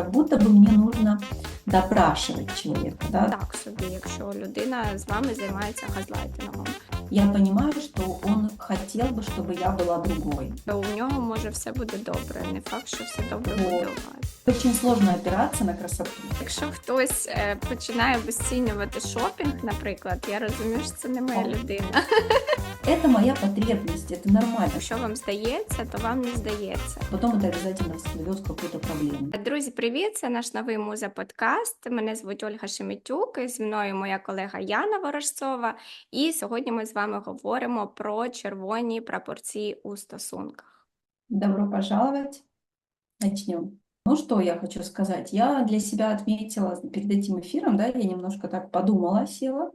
как будто бы мне нужно допрашивать человека. Да? Так собі, якщо людина з вами займається газлайтингом, Я понимаю, что он хотел бы, чтобы я была другой. то у нього може все буде добре. Не факт, що все добре буде у вас. Очень сложно опираться на красоту. Якщо хтось е, починає обесцінювати шопінг, наприклад, я розумію, що це не моя О. людина. Это моя потребность, это нормально. Якщо вам здається, то вам не здається. Потом это обязательно всплывет в какую-то проблему. Друзі, привіт! Це наш новий муза подкаст. Мене звуть Ольга Шеметюк. і Зі мною моя колега Яна Ворожцова. І сьогодні ми з вами говоримо про червоні прапорці у стосунках. Добро пожаловать. Начнем. Ну что я хочу сказать? Я для себя отметила перед этим эфиром, да, я немножко так подумала, села.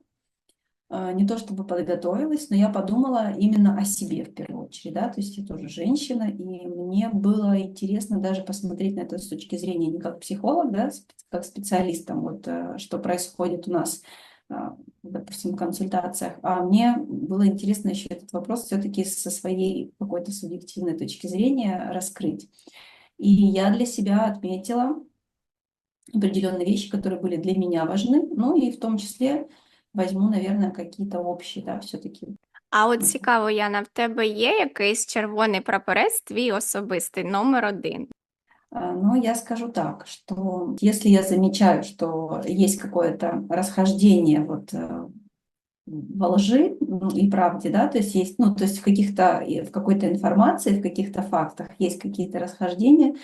Э, Не то чтобы подготовилась, но я подумала именно о себе в первую очередь, да, то есть я тоже женщина, и мне было интересно даже посмотреть на это с точки зрения не как психолог, да, как специалистом, вот э, что происходит у нас, а, допустим, в консультациях, а мне было интересно еще этот вопрос все-таки со своей какой-то субъективной точки зрения раскрыть. И я для себя отметила определенные вещи, которые были для меня важны, ну и в том числе возьму, наверное, какие-то общие, да, все-таки. А от цікаво, Яна, в тебе є якийсь червоний прапорець, твій особистий, номер один. А, Но я скажу так, что если я замечаю, что есть какое-то расхождение вот э, во лжи и правде, да, то есть есть, ну, то есть в каких-то, в какой-то информации, в каких-то фактах есть какие-то расхождения,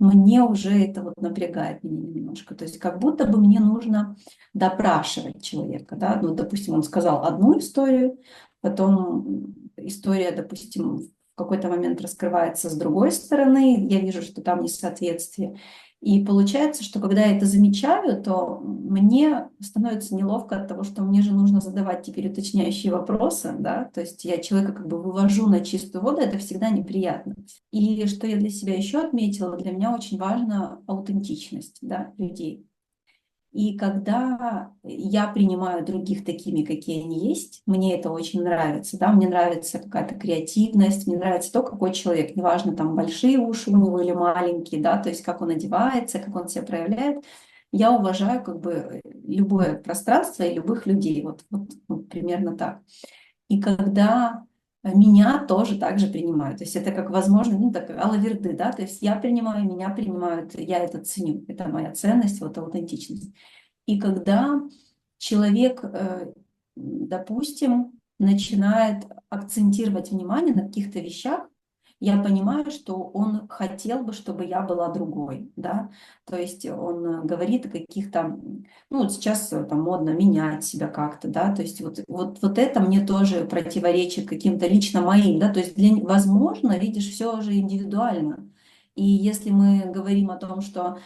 мне уже это вот напрягает меня немножко. То есть как будто бы мне нужно допрашивать человека, да, ну, допустим, он сказал одну историю, потом история, допустим, какой-то момент раскрывается с другой стороны, я вижу, что там несоответствие. И получается, что когда я это замечаю, то мне становится неловко от того, что мне же нужно задавать теперь уточняющие вопросы, да, то есть я человека как бы вывожу на чистую воду, это всегда неприятно. И что я для себя еще отметила, для меня очень важна аутентичность, да, людей. И когда я принимаю других такими, какие они есть, мне это очень нравится, да, мне нравится какая-то креативность, мне нравится то, какой человек, неважно, там большие уши у него или маленькие, да, то есть как он одевается, как он себя проявляет, я уважаю как бы любое пространство и любых людей, вот, вот, вот примерно так. И когда меня тоже так же принимают, то есть это как возможно, ну, так, алаверды, да, то есть я принимаю, меня принимают, я это ценю, это моя ценность, вот аутентичность. И когда человек, э, допустим, начинает акцентировать внимание на каких-то вещах, я понимаю, что он хотел бы, чтобы я была другой, да, то есть он говорит о каких-то, ну вот сейчас э, там модно менять себя как-то, да, то есть вот, вот, вот это мне тоже противоречит каким-то лично моим, да, то есть для, возможно, видишь, все же индивидуально, и если мы говорим о том, что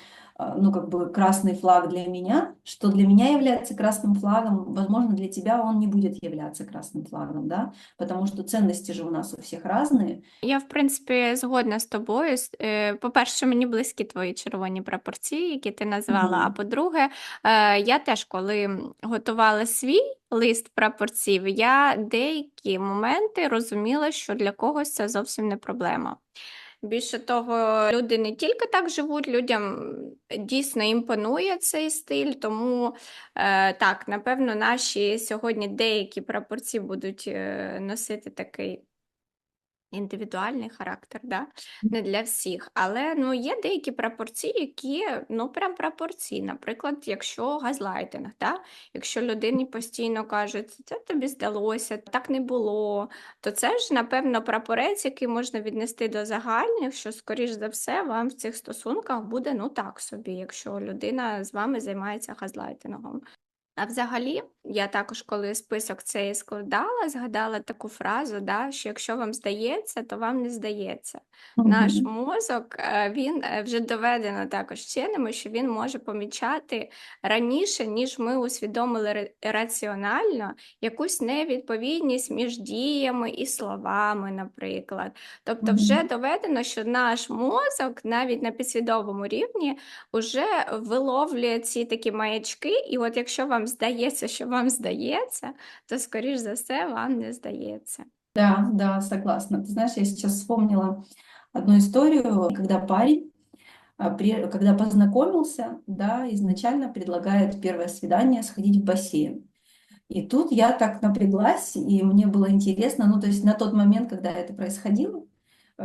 ну, как бы красный флаг для меня, что для меня является красным флагом, возможно, для тебя он не будет являться красным флагом, да, потому что ценности же у нас у всех разные, Я, в принципі, згодна з тобою. С- е, По-перше, мені близькі твої червоні прапорці, які ти назвала. А Мгм. по-друге, е, я теж, коли готувала свій лист прапорців, я деякі моменти розуміла, що для когось це зовсім не проблема. Більше того, люди не тільки так живуть, людям дійсно імпонує цей стиль, тому е, так, напевно, наші сьогодні деякі прапорці будуть е, носити такий індивідуальний характер, да? Не для всіх. Але ну, є деякі прапорці, які ну, прям прапорці. Наприклад, якщо газлайтинг, да? якщо людині постійно кажуть, це тобі здалося, так не було, то це ж, напевно, прапорець, який можна віднести до загальних, що, скоріш за все, вам в цих стосунках буде ну так собі, якщо людина з вами займається газлайтингом. А взагалі, я також, коли список цей складала, згадала таку фразу, да, що якщо вам здається, то вам не здається. Наш мозок, е, він е, вже доведено також вченими, що він може помічати раніше, ніж ми усвідомили раціонально якусь невідповідність між діями і словами, наприклад. Тобто, вже Мгм. доведено, що наш мозок навіть на підсвідомому рівні вже виловлює ці такі маячки, і от якщо вам здається, що вам здається, то скоріш за все вам не здається. Да, да, согласна. Ты знаешь, я сейчас вспомнила одну историю, когда парень а, пре- когда познакомился, да, изначально предлагает первое свидание сходить в бассейн. И тут я так напряглась, и мне было интересно, ну, то есть на тот момент, когда это происходило, э,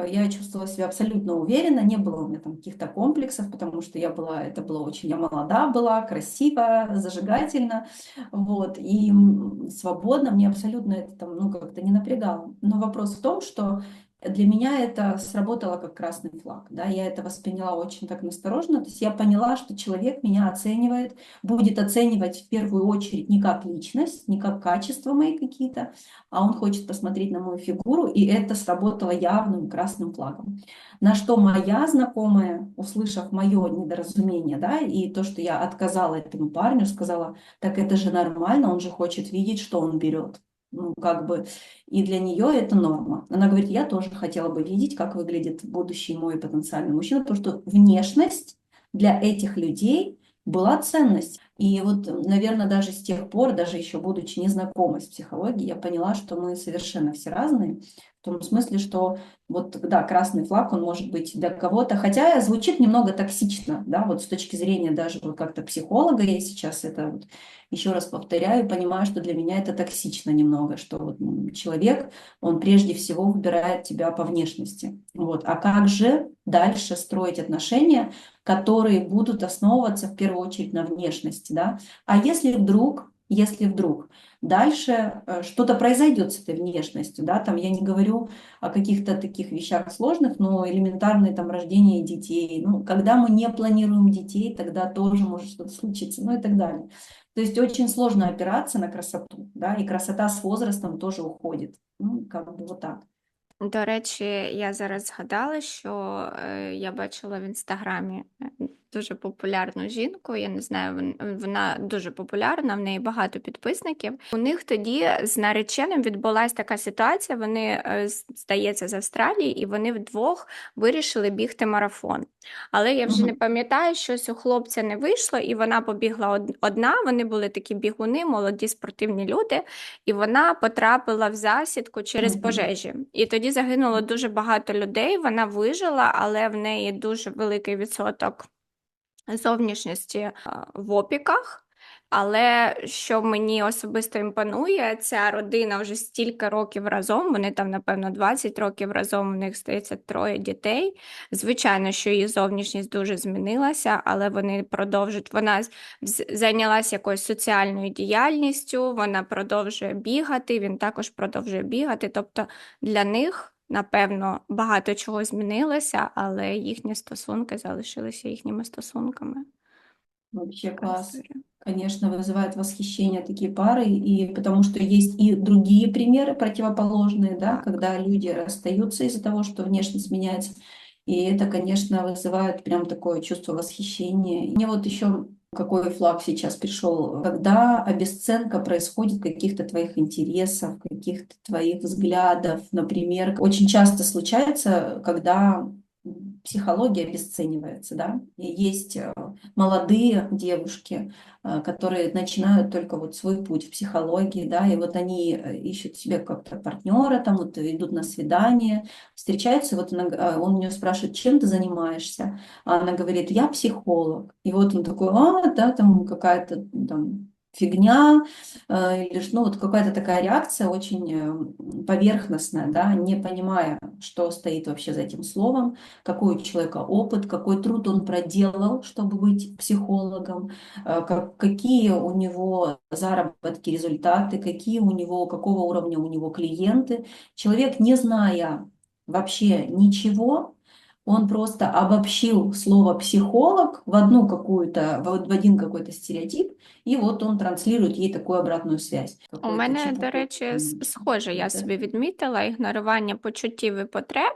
я чувствовала себя абсолютно уверенно, не было у меня там каких-то комплексов, потому что я была, это было очень, я молода была, красиво, зажигательно, вот, и свободно, мне абсолютно это там, ну, как-то не напрягало. Но вопрос в том, что для меня это сработало как красный флаг, да, я это восприняла очень так настороженно, то есть я поняла, что человек меня оценивает, будет оценивать в первую очередь не как личность, не как качества мои какие-то, а он хочет посмотреть на мою фигуру, и это сработало явным красным флагом. На что моя знакомая, услышав мое недоразумение, да, и то, что я отказала этому парню, сказала, так это же нормально, он же хочет видеть, что он берет ну, как бы, и для нее это норма. Она говорит, я тоже хотела бы видеть, как выглядит будущий мой потенциальный мужчина, потому что внешность для этих людей была ценность. И вот, наверное, даже с тех пор, даже еще будучи незнакомой с психологией, я поняла, что мы совершенно все разные, в том смысле, что вот, да, красный флаг, он может быть для кого-то, хотя звучит немного токсично, да, вот с точки зрения даже вот как-то психолога, я сейчас это вот еще раз повторяю, понимаю, что для меня это токсично немного, что вот человек, он прежде всего выбирает тебя по внешности, вот, а как же дальше строить отношения, которые будут основываться в первую очередь на внешности, да, а если вдруг если вдруг дальше э, что-то произойдет с этой внешностью, да, там я не говорю о каких-то таких вещах сложных, но элементарное там рождение детей, ну, когда мы не планируем детей, тогда тоже может что-то случиться, ну и так далее. То есть очень сложно опираться на красоту, да, и красота с возрастом тоже уходит, ну, как бы вот так. До речі, я зараз згадала, що е, я бачила в інстаграмі е, дуже популярну жінку. Я не знаю, вона дуже популярна, в неї багато підписників. У них тоді з нареченим відбулася така ситуація. Вони, е, здається, з Австралії, і вони вдвох вирішили бігти марафон. Але я вже не пам'ятаю, щось у хлопця не вийшло, і вона побігла одна. Вони були такі бігуни, молоді спортивні люди, і вона потрапила в засідку через Мгм. пожежі. І тоді загинуло дуже багато людей. Вона вижила, але в неї дуже великий відсоток зовнішності в опіках. Але що мені особисто імпонує, ця родина вже стільки років разом. Вони там, напевно, 20 років разом. У них здається троє дітей. Звичайно, що її зовнішність дуже змінилася, але вони продовжують. Вона зайнялася якоюсь соціальною діяльністю, вона продовжує бігати, він також продовжує бігати. Тобто для них. Напевно, багато чого змінилося, але їхні стосунки залишилися їхніми стосунками. Вообще Така класс. історія. Конечно, вызывает восхищение такие пары, и потому что есть и другие примеры противоположные, да, Так. когда люди расстаются из-за того, что внешность меняется. И это, конечно, вызывает прям такое чувство восхищения. Мне вот еще какой флаг сейчас пришел, когда обесценка происходит каких-то твоих интересов, каких-то твоих взглядов, например. Очень часто случается, когда психология обесценивается, да, и есть э, молодые девушки, э, которые начинают только вот свой путь в психологии, да, и вот они э, ищут себе как-то партнера, там вот идут на свидание, встречаются, вот она он у нее спрашивает, чем ты занимаешься, а она говорит, я психолог, и вот он такой, а, да, там какая-то там фигня, э, или ну вот какая-то такая реакция очень э, поверхностная, да, не понимая, что стоит вообще за этим словом, какой у человека опыт, какой труд он проделал, чтобы быть психологом, э, как- какие у него заработки, результаты, какие у него, какого уровня у него клиенты. Человек, не зная вообще ничего, он просто обобщил слово психолог в одну какую-то, в один какой-то стереотип, и вот он транслирует ей такую обратную связь. У мене, чепуху до речі, схоже, я собі відмітила ігнорування почуттів і потреб.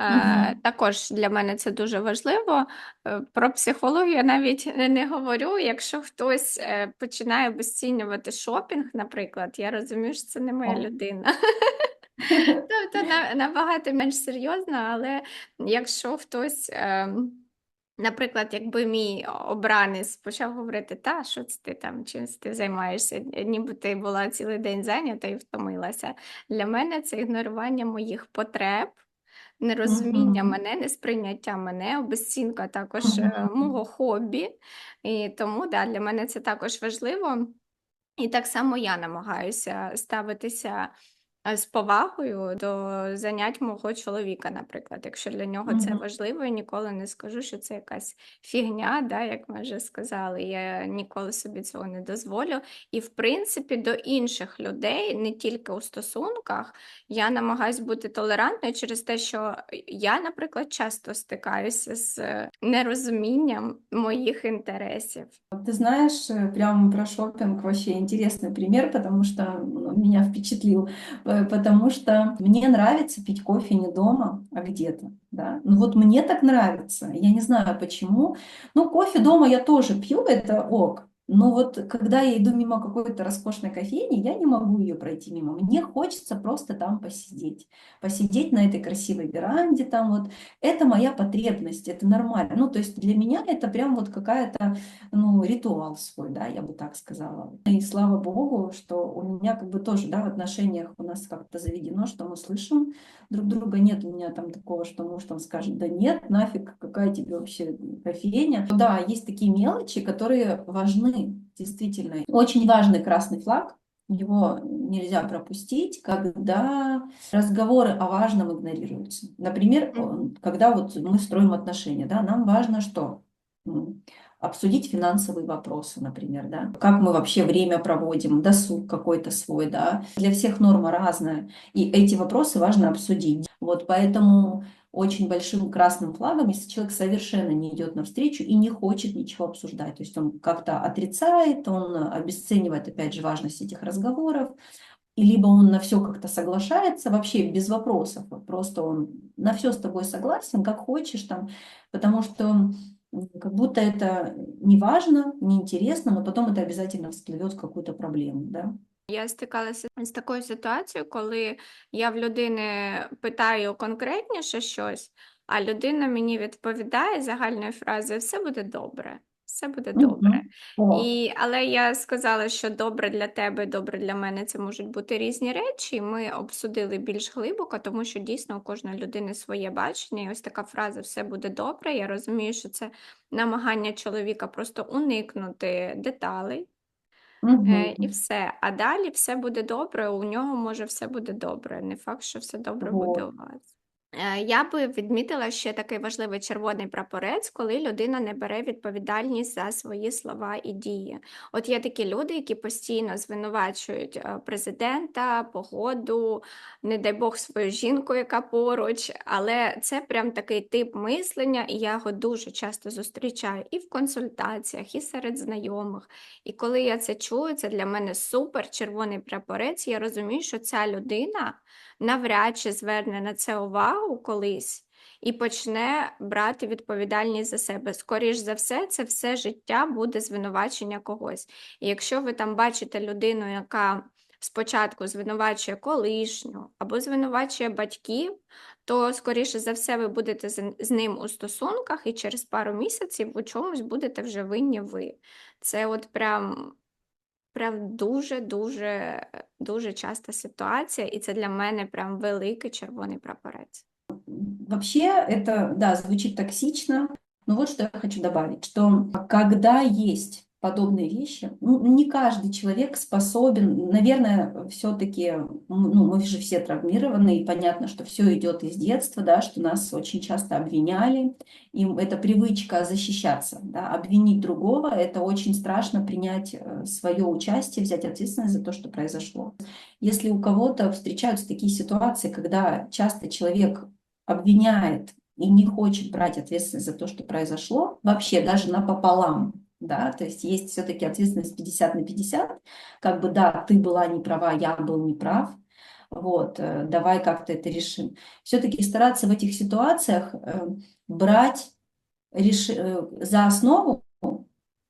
Мгм. Також для мене це дуже важливо. Е, Про психологію я навіть не- не говорю. Якщо хтось е, починає обесцінювати шопінг, наприклад, я розумію, що це не моя О. людина. Тобто набагато менш серйозно, але якщо хтось. ем, Наприклад, якби мій обранець почав говорити, та що це ти там, чим ти займаєшся, ніби ти була цілий день зайнята і втомилася. Для мене це ігнорування моїх потреб, нерозуміння Мгм. мене, несприйняття мене, обезцінка також е, Мгм. мого хобі. І тому да, для мене це також важливо. І так само я намагаюся ставитися з повагою до занять мого чоловіка, наприклад. Якщо для нього це Мгм. важливо, я ніколи не скажу, що це якась фігня, да, як ми вже сказали. Я ніколи собі цього не дозволю. І, в принципі, до інших людей, не тільки у стосунках, я намагаюсь бути толерантною через те, що я, наприклад, часто стикаюся з нерозумінням моїх інтересів. Ты знаешь, э, прям про шопинг вообще интересный пример, потому что ну, меня впечатлил, Э, Потому что мне нравится пить кофе не дома, а где-то, да. Ну вот мне так нравится, я не знаю почему. Ну, кофе дома я тоже пью, это ок. Но вот когда я иду мимо какой-то роскошной кофейни, я не могу ее пройти мимо. Мне хочется просто там посидеть. Посидеть на этой красивой веранде там вот. Это моя потребность, это нормально. Ну, то есть для меня это прям вот какая-то, ну, ритуал свой, да, я бы так сказала. И слава богу, что у меня как бы тоже, да, в отношениях у нас как-то заведено, что мы слышим друг друга. Нет у меня там такого, что муж там скажет, да нет, нафиг, какая тебе вообще кофейня. Да, есть такие мелочи, которые важны, действительно. Очень важный красный флаг, его нельзя пропустить, когда разговоры о важном игнорируются. Например, когда вот мы строим отношения, да, нам важно что? Обсудить финансовые вопросы, например, да, как мы вообще время проводим, досуг какой-то свой, да. Для всех норма разная, и эти вопросы важно обсудить. Вот поэтому очень большим красным флагом, если человек совершенно не идет навстречу и не хочет ничего обсуждать. То есть он как-то отрицает, он обесценивает, опять же, важность этих разговоров, и либо он на все как-то соглашается, вообще без вопросов, просто он на все с тобой согласен, как хочешь там, потому что как будто это не важно, неинтересно, но потом это обязательно всплывет в какую-то проблему, да. Я стикалася з такою ситуацією, коли я в людини питаю конкретніше щось, а людина мені відповідає загальною фразою Все буде добре, все буде добре. О, І, але я сказала, що добре для тебе, добре для мене це можуть бути різні речі. і Ми обсудили більш глибоко, тому що дійсно у кожної людини своє бачення. І ось така фраза Все буде добре. Я розумію, що це намагання чоловіка просто уникнути деталей. Е, і мгм. все. А далі все буде добре, у нього може все буде добре. Не факт, що все добре буде Вот. у вас. Е, Я би відмітила ще такий важливий червоний прапорець, коли людина не бере відповідальність за свої слова і дії. От є такі люди, які постійно звинувачують е, президента, погоду, не дай Бог свою жінку, яка поруч, але це прям такий тип мислення, і я його дуже часто зустрічаю і в консультаціях, і серед знайомих. І коли я це чую, це для мене супер червоний прапорець. Я розумію, що ця людина навряд чи зверне на це увагу колись і почне брати відповідальність за себе. Скоріш за все, це все життя буде звинувачення когось. І якщо ви там бачите людину, яка спочатку звинувачує колишню або звинувачує батьків, то скоріше за все ви будете з ним у стосунках, і через пару місяців у чомусь будете вже винні ви. Це от прям, прям дуже-дуже дуже часта ситуація, і це для мене прям великий червоний прапорець. Вообще это, да, звучит токсично, но вот что я хочу добавить, что когда есть подобные вещи, ну, не каждый человек способен, наверное, все-таки, ну, мы же все травмированы, и понятно, что все идет из детства, да, что нас очень часто обвиняли, и это привычка защищаться, да, обвинить другого, это очень страшно принять свое участие, взять ответственность за то, что произошло. Если у кого-то встречаются такие ситуации, когда часто человек обвиняет и не хочет брать ответственность за то, что произошло, вообще даже напополам, да, то есть есть все-таки ответственность 50 на 50, как бы, да, ты была не права, я был неправ, вот, э, давай как-то это решим. Все-таки стараться в этих ситуациях э, брать реш... э, за основу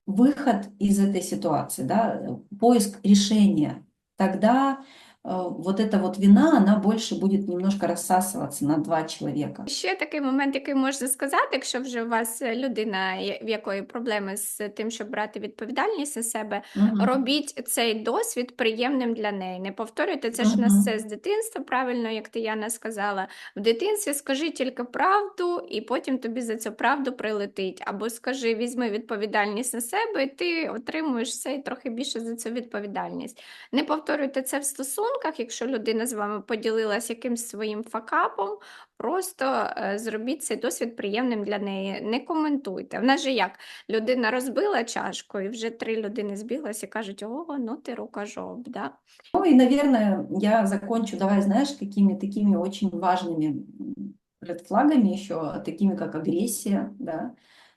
выход из этой ситуации, да, поиск решения. Тогда вот эта вот вина, она больше будет немножко рассасываться на два человека. Ще такий момент, який можна сказати, якщо вже у вас е, людина, в якої проблеми з тим, щоб брати відповідальність на себе, Мгм. робіть цей досвід приємним для неї. Не повторюйте це ж у нас все з дитинства, правильно, як Тияна сказала. В дитинстві скажи тільки правду, і потім тобі за цю правду прилетить. Або скажи, візьми відповідальність на себе, і ти отримуєш все і трохи більше за цю відповідальність. Не повторюйте це в стосунках, якщо людина з вами поділилась якимсь своїм факапом, просто е, зробіть цей досвід приємним для неї. Не коментуйте. В нас же як? Людина розбила чашку, і вже три людини збіглися і кажуть: о, ну ти рукожоп, да? Ну и, наверное, я закончу, давай, знаешь, какими такими очень важными м, редфлагами еще, такими как агрессия, да.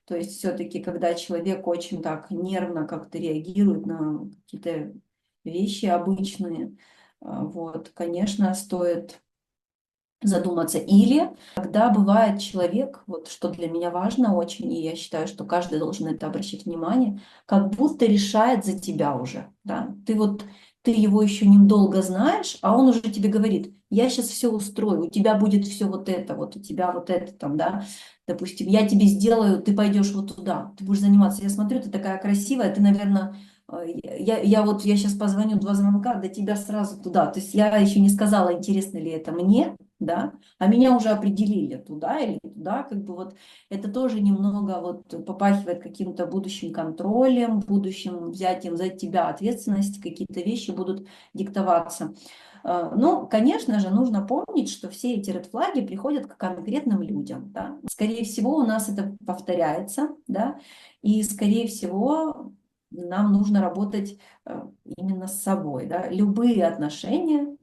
То есть все-таки, когда человек очень так нервно как-то реагирует на какие-то вещи обычные, а, вот, конечно, стоит задуматься. Или когда бывает человек, вот что для меня важно очень, и я считаю, что каждый должен это обращать внимание, как будто решает за тебя уже, да. Ты вот, ты его еще недолго знаешь, а он уже тебе говорит, я сейчас все устрою, у тебя будет все вот это, вот у тебя вот это там, да, допустим, я тебе сделаю, ты пойдешь вот туда, ты будешь заниматься. Я смотрю, ты такая красивая, ты, наверное, я, я вот, я сейчас позвоню, два звонка, до тебя сразу туда. То есть я еще не сказала, интересно ли это мне, да, а меня уже определили туда или туда, как бы вот это тоже немного вот попахивает каким-то будущим контролем, будущим взятием за тебя ответственности, какие-то вещи будут диктоваться. Э, Ну, конечно же, нужно помнить, что все эти редфлаги приходят к конкретным людям, да. Скорее всего, у нас это повторяется, да, и, скорее всего, нам нужно работать э, именно с собой, да. Любые отношения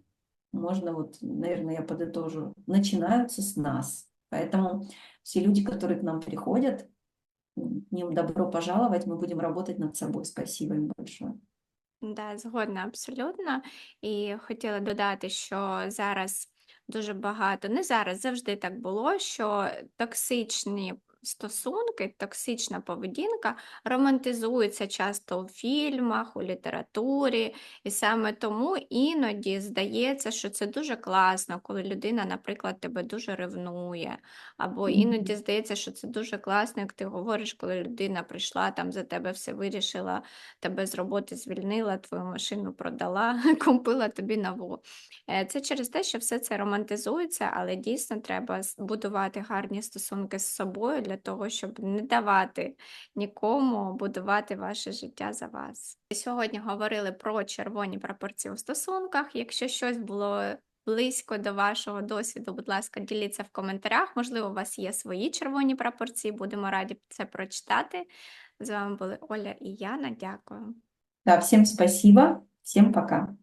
можно вот, наверное, я подытожу, начинаются с нас. Поэтому все люди, которые к нам приходят, м, к ним добро пожаловать, мы будем работать над собой. Спасибо им большое. Да, згодна абсолютно. І хотіла додати, що зараз дуже багато, не зараз, завжди так було, що токсичні стосунки, токсична поведінка романтизується часто у фільмах, у літературі, і саме тому іноді здається, що це дуже класно, коли людина, наприклад, тебе дуже ревнує, або іноді здається, що це дуже класно, як ти говориш, коли людина прийшла, там за тебе все вирішила, тебе з роботи звільнила, твою машину продала, купила тобі нову. Е, Це через те, що все це романтизується, але дійсно треба будувати гарні стосунки з собою для того, щоб не давати нікому будувати ваше життя за вас. Сьогодні говорили про червоні пропорції у стосунках. Якщо щось було близько до вашого досвіду, будь ласка, діліться в коментарях. Можливо, у вас є свої червоні пропорції. Будемо раді це прочитати. З вами були Оля і Яна. Дякую. Да, всем спасибо, всем пока.